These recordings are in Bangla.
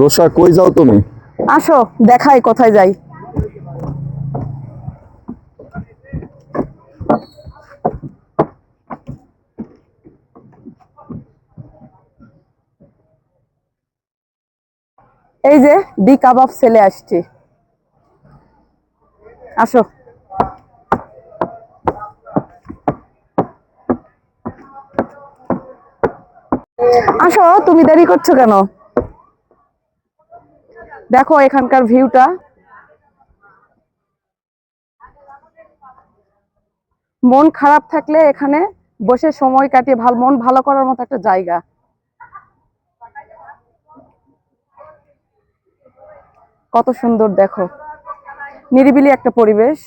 রোষা কই যাও তুমি? আসো, দেখাই কোথায় যাই। এই যে, দি কাবাব সেলে আসছি। আসো। আসো, তুমি দেরি করছ কেন? দেখো এখানকার ভিউটা। মন খারাপ থাকলে এখানে বসে সময় কাটিয়ে ভালো, মন ভালো করার মতো একটা জায়গা। কত সুন্দর, দেখো। নিরিবিলি একটা পরিবেশ।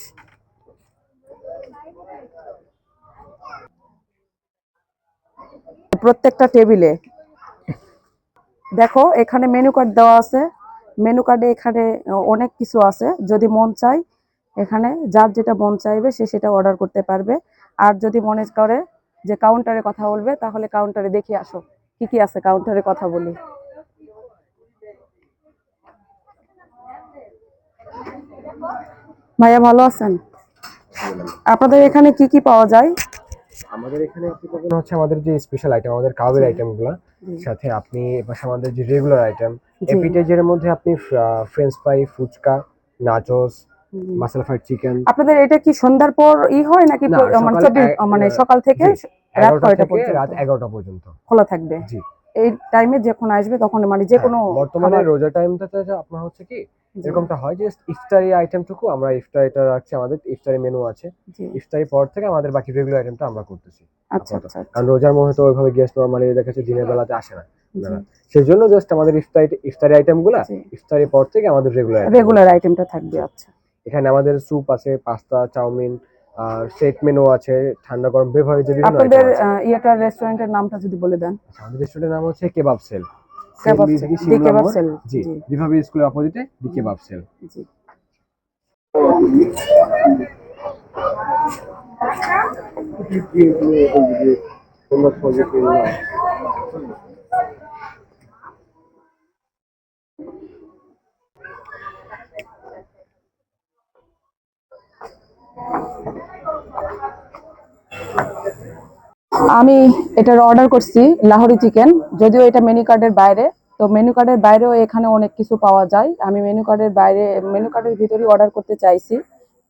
প্রত্যেকটা টেবিলে। দেখো, এখানে মেনু কার্ড দেওয়া আছে। মেনু কার্ডে এখানে অনেক কিছু আছে। যদি মন চাই এখানে যার যেটা মন চাইবে, সে সেটা অর্ডার করতে পারবে। আর যদি মনে করে যে কাউন্টারে কথা বলবে, তাহলে কাউন্টারে দেখে আসো। কি কি আছে কাউন্টারে কথা বলি। ভাইয়া ভালো আছেন? আপনাদের এখানে কি কি পাওয়া যায়? আমাদের এখানে আপনি পাবেন হচ্ছে আমাদের যে স্পেশাল আইটেম আমাদের কাবের আইটেমগুলো সাথে আপনি এপাশে আমাদের যে রেগুলার আইটেম এপিটাইজারের মধ্যে আপনি ফ্রেঞ্চ ফ্রাই ফুচকা নাচোস মাসাল ফ্রাইড চিকেন আপনাদের এটা কি সন্ধ্যার পর ই হয় নাকি মানে সকাল মানে থেকে রাত এগারোটা কয়টা থেকে পর্যন্ত? রাত এগারোটা পর্যন্ত। খোলা থাকবে। জি। এই টাইমে যখন আসবে তখন মানে যে কোনো হ্যাঁ, বর্তমানে খাবার- রোজা টাইমটাতে আপনার হচ্ছে কি এরকমটা হয় যে ইফতারি আইটেমটুকু আমরা ইফতারিটা রাখছি আমাদের ইফতারি মেনু আছে। ইফতারি পর থেকে আমাদের বাকি রেগুলার আইটেমটা আমরা করতেছি আচ্ছা আচ্ছা আচ্ছা। কারণ রোজার মধ্যে তো ওইভাবে গেস্ট নর্মালি দেখা যাচ্ছে দিনের বেলাতে আসে না। সেই জন্য জাস্ট আমাদের ইফতারি ইফতারি আইটেমগুলা জি। ইফতারি পর থেকে আমাদের রেগুলার রেগুলার আইটেমটা থাকবে আচ্ছা। এখানে আমাদের স্যুপ আছে পাস্তা চাউমিন আর সেট মেনু আছে ঠান্ডা গরম বেভারেজ বিভিন্ন আপনাদের ইয়েটার রেস্টুরেন্টের নামটা যদি বলে দেন। আচ্ছা, আমাদের রেস্টুরেন্টের নাম হচ্ছে kebab cell kebab cell, the kebab cell, জি। রিভাবি স্কুলের অপোজিটে দি কেবাব সেল জি। আমি এটার অর্ডার করছি লাহোরি চিকেন যদিও এটা মেনু কার্ডের বাইরে, তো মেনু কার্ডের বাইরেও এখানে অনেক কিছু পাওয়া যায়। আমি মেনু কার্ডের বাইরে মেনু কার্ডের ভিতরেই অর্ডার করতে চাইছি।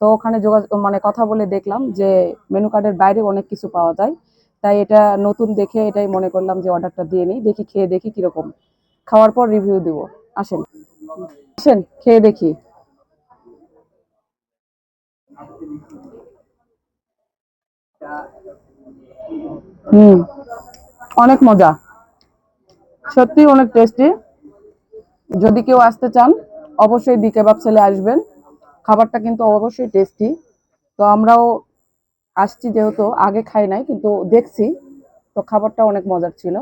তো ওখানে যোগাযোগ মানে কথা বলে দেখলাম যে মেনু কার্ডের বাইরে অনেক কিছু পাওয়া যায়। তাই এটা নতুন দেখে এটাই মনে করলাম যে অর্ডারটা দিয়ে নিই, দেখি খেয়ে দেখি কীরকম। খাওয়ার পর রিভিউ দিব। আসেন। আসেন, খেয়ে দেখি। হুম, অনেক মজা। সত্যি অনেক টেস্টি যদি কেউ আসতে চান, অবশ্যই বিকে কেবাব ছেলে আসবেন। খাবারটা কিন্তু অবশ্যই টেস্টি তো আমরাও আসছি যেহেতু, আগে খাই নাই, কিন্তু দেখছি। তো খাবারটা অনেক মজার ছিল।